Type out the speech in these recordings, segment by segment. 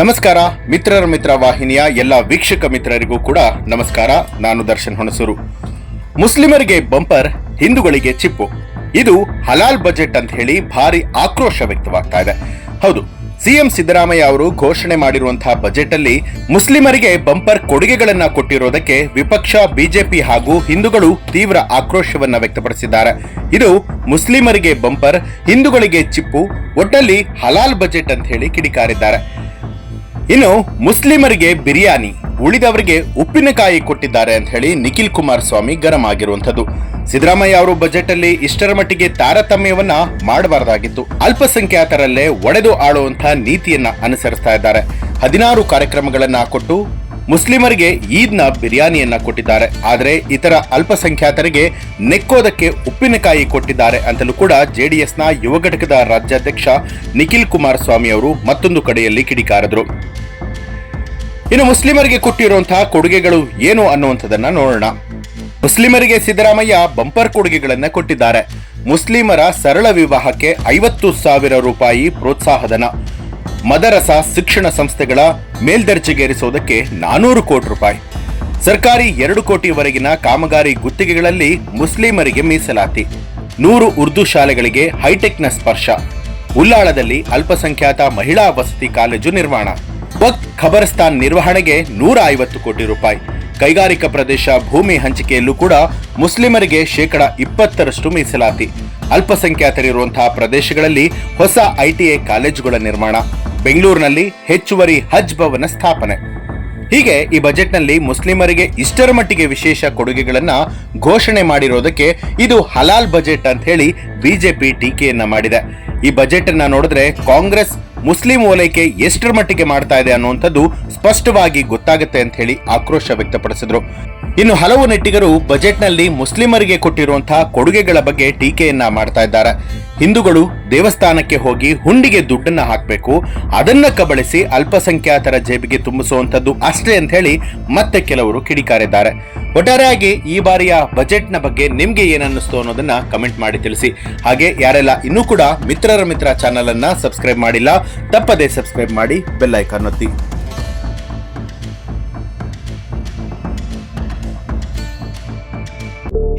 ನಮಸ್ಕಾರ, ಮಿತ್ರರ ಮಿತ್ರ ವಾಹಿನಿಯ ಎಲ್ಲ ವೀಕ್ಷಕ ಮಿತ್ರರಿಗೂ ಕೂಡ ನಮಸ್ಕಾರ. ನಾನು ದರ್ಶನ್ ಹೊಣಸೂರು. ಮುಸ್ಲಿಮರಿಗೆ ಬಂಪರ್, ಹಿಂದೂಗಳಿಗೆ ಚಿಪ್ಪು. ಇದು ಹಲಾಲ್ ಬಜೆಟ್ ಅಂತ ಹೇಳಿ ಭಾರಿ ಆಕ್ರೋಶ ವ್ಯಕ್ತವಾಗ್ತಾ ಇದೆ. ಹೌದು, ಸಿಎಂ ಸಿದ್ದರಾಮಯ್ಯ ಅವರು ಘೋಷಣೆ ಮಾಡಿರುವಂತಹ ಬಜೆಟ್ ಅಲ್ಲಿ ಮುಸ್ಲಿಮರಿಗೆ ಬಂಪರ್ ಕೊಡುಗೆಗಳನ್ನ ಕೊಟ್ಟಿರೋದಕ್ಕೆ ವಿಪಕ್ಷ, ಬಿಜೆಪಿ ಹಾಗೂ ಹಿಂದೂಗಳು ತೀವ್ರ ಆಕ್ರೋಶವನ್ನ ವ್ಯಕ್ತಪಡಿಸಿದ್ದಾರೆ. ಇದು ಮುಸ್ಲಿಮರಿಗೆ ಬಂಪರ್, ಹಿಂದೂಗಳಿಗೆ ಚಿಪ್ಪು ಒಟ್ಟಲ್ಲಿ ಹಲಾಲ್ ಬಜೆಟ್ ಅಂತ ಹೇಳಿ ಕಿಡಿಕಾರಿದ್ದಾರೆ. ಇನ್ನು ಮುಸ್ಲಿಮರಿಗೆ ಬಿರಿಯಾನಿ, ಉಳಿದವರಿಗೆ ಉಪ್ಪಿನಕಾಯಿ ಕೊಟ್ಟಿದ್ದಾರೆ ಅಂತ ಹೇಳಿ ನಿಖಿಲ್ ಕುಮಾರಸ್ವಾಮಿ ಗರಂ ಆಗಿರುವಂಥದ್ದು. ಸಿದ್ದರಾಮಯ್ಯ ಅವರು ಬಜೆಟ್ ಅಲ್ಲಿ ಇಷ್ಟರ ಮಟ್ಟಿಗೆ ತಾರತಮ್ಯವನ್ನ ಮಾಡಬಾರದಾಗಿತ್ತು. ಅಲ್ಪಸಂಖ್ಯಾತರಲ್ಲೇ ಒಡೆದು ಆಳುವಂತಹ ನೀತಿಯನ್ನ ಅನುಸರಿಸ್ತಾ ಇದ್ದಾರೆ. ಹದಿನಾರು ಕಾರ್ಯಕ್ರಮಗಳನ್ನ ಕೊಟ್ಟು ಮುಸ್ಲಿಮರಿಗೆ ಈದ್ನ ಬಿರಿಯಾನಿಯನ್ನ ಕೊಟ್ಟಿದ್ದಾರೆ. ಆದರೆ ಇತರ ಅಲ್ಪಸಂಖ್ಯಾತರಿಗೆ ನೆಕ್ಕೋದಕ್ಕೆ ಉಪ್ಪಿನಕಾಯಿ ಕೊಟ್ಟಿದ್ದಾರೆ ಅಂತಲೂ ಕೂಡ ಜೆಡಿಎಸ್ನ ಯುವ ಘಟಕದ ರಾಜ್ಯಾಧ್ಯಕ್ಷ ನಿಖಿಲ್ ಕುಮಾರಸ್ವಾಮಿ ಅವರು ಮತ್ತೊಂದು ಕಡೆಯಲ್ಲಿ ಕಿಡಿಕಾರದರು. ಇನ್ನು ಮುಸ್ಲಿಮರಿಗೆ ಕೊಟ್ಟಿರುವಂತಹ ಕೊಡುಗೆಗಳು ಏನು ಅನ್ನುವಂಥದ್ದನ್ನ ನೋಡೋಣ. ಮುಸ್ಲಿಮರಿಗೆ ಸಿದ್ದರಾಮಯ್ಯ ಬಂಪರ್ ಕೊಡುಗೆಗಳನ್ನ ಕೊಟ್ಟಿದ್ದಾರೆ. ಮುಸ್ಲಿಮರ ಸರಳ ವಿವಾಹಕ್ಕೆ ಐವತ್ತು ಸಾವಿರ ರೂಪಾಯಿ ಪ್ರೋತ್ಸಾಹಧನ. ಮದರಸ ಶಿಕ್ಷಣ ಸಂಸ್ಥೆಗಳ ಮೇಲ್ದರ್ಜೆಗೇರಿಸೋದಕ್ಕೆ ನಾನೂರು ಕೋಟಿ ರೂಪಾಯಿ. ಸರ್ಕಾರಿ ಎರಡು ಕೋಟಿವರೆಗಿನ ಕಾಮಗಾರಿ ಗುತ್ತಿಗೆಗಳಲ್ಲಿ ಮುಸ್ಲಿಮರಿಗೆ ಮೀಸಲಾತಿ. ನೂರು ಉರ್ದು ಶಾಲೆಗಳಿಗೆ ಹೈಟೆಕ್ನ ಸ್ಪರ್ಶ. ಉಲ್ಲಾಳದಲ್ಲಿ ಅಲ್ಪಸಂಖ್ಯಾತ ಮಹಿಳಾ ವಸತಿ ಕಾಲೇಜು ನಿರ್ಮಾಣ. ವಕ್ ಖಬರಸ್ತಾನ್ ನಿರ್ವಹಣೆಗೆ ನೂರ ಐವತ್ತು ಕೋಟಿ ರೂಪಾಯಿ. ಕೈಗಾರಿಕಾ ಪ್ರದೇಶ ಭೂಮಿ ಹಂಚಿಕೆಯಲ್ಲೂ ಕೂಡ ಮುಸ್ಲಿಮರಿಗೆ ಶೇಕಡ ಇಪ್ಪತ್ತರಷ್ಟು ಮೀಸಲಾತಿ. ಅಲ್ಪಸಂಖ್ಯಾತರಿರುವಂತಹ ಪ್ರದೇಶಗಳಲ್ಲಿ ಹೊಸ ಐಟಿಐ ಕಾಲೇಜುಗಳ ನಿರ್ಮಾಣ. ಬೆಂಗಳೂರಿನಲ್ಲಿ ಹೆಚ್ಚುವರಿ ಹಜ್ ಭವನ ಸ್ಥಾಪನೆ. ಹೀಗೆ ಈ ಬಜೆಟ್ನಲ್ಲಿ ಮುಸ್ಲಿಮರಿಗೆ ಇಷ್ಟರ ಮಟ್ಟಿಗೆ ವಿಶೇಷ ಕೊಡುಗೆಗಳನ್ನ ಘೋಷಣೆ ಮಾಡಿರೋದಕ್ಕೆ ಇದು ಹಲಾಲ್ ಬಜೆಟ್ ಅಂತ ಹೇಳಿ ಬಿಜೆಪಿ ಟೀಕೆಯನ್ನ ಮಾಡಿದೆ. ಈ ಬಜೆಟ್ ಅನ್ನ ನೋಡಿದ್ರೆ ಕಾಂಗ್ರೆಸ್ ಮುಸ್ಲಿಂ ಓಲೈಕೆ ಎಷ್ಟರ ಮಟ್ಟಿಗೆ ಮಾಡ್ತಾ ಇದೆ ಅನ್ನುವಂಥದ್ದು ಸ್ಪಷ್ಟವಾಗಿ ಗೊತ್ತಾಗುತ್ತೆ ಅಂತ ಹೇಳಿ ಆಕ್ರೋಶ ವ್ಯಕ್ತಪಡಿಸಿದ್ರು. ಇನ್ನು ಹಲವು ನೆಟ್ಟಿಗರು ಬಜೆಟ್ನಲ್ಲಿ ಮುಸ್ಲಿಮರಿಗೆ ಕೊಟ್ಟಿರುವಂತಹ ಕೊಡುಗೆಗಳ ಬಗ್ಗೆ ಟೀಕೆಯನ್ನ ಮಾಡ್ತಾ ಇದ್ದಾರೆ. ಹಿಂದೂಗಳು ದೇವಸ್ಥಾನಕ್ಕೆ ಹೋಗಿ ಹುಂಡಿಗೆ ದುಡ್ಡನ್ನ ಹಾಕಬೇಕು, ಅದನ್ನ ಕಬಳಿಸಿ ಅಲ್ಪಸಂಖ್ಯಾತರ ಜೇಬಿಗೆ ತುಂಬಿಸುವಂತದ್ದು ಅಷ್ಟೇ ಅಂತ ಹೇಳಿ ಮತ್ತೆ ಕೆಲವರು ಕಿಡಿಕಾರಿದ್ದಾರೆ. ಒಟ್ಟಾರೆಯಾಗಿ ಈ ಬಾರಿಯ ಬಜೆಟ್ನ ಬಗ್ಗೆ ನಿಮ್ಗೆ ಏನನ್ನಿಸ್ತು ಅನ್ನೋದನ್ನ ಕಮೆಂಟ್ ಮಾಡಿ ತಿಳಿಸಿ. ಹಾಗೆ ಯಾರೆಲ್ಲ ಇನ್ನೂ ಕೂಡ ಮಿತ್ರರ ಮಿತ್ರ ಚಾನೆಲ್ ಅನ್ನ ಸಬ್ಸ್ಕ್ರೈಬ್ ಮಾಡಿಲ್ಲ, ತಪ್ಪದೇ ಸಬ್ಸ್ಕ್ರೈಬ್ ಮಾಡಿ ಬೆಲ್ ಐಕಾನ್ ಒತ್ತಿ.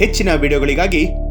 ಹೆಚ್ಚಿನ ವಿಡಿಯೋಗಳಿಗಾಗಿ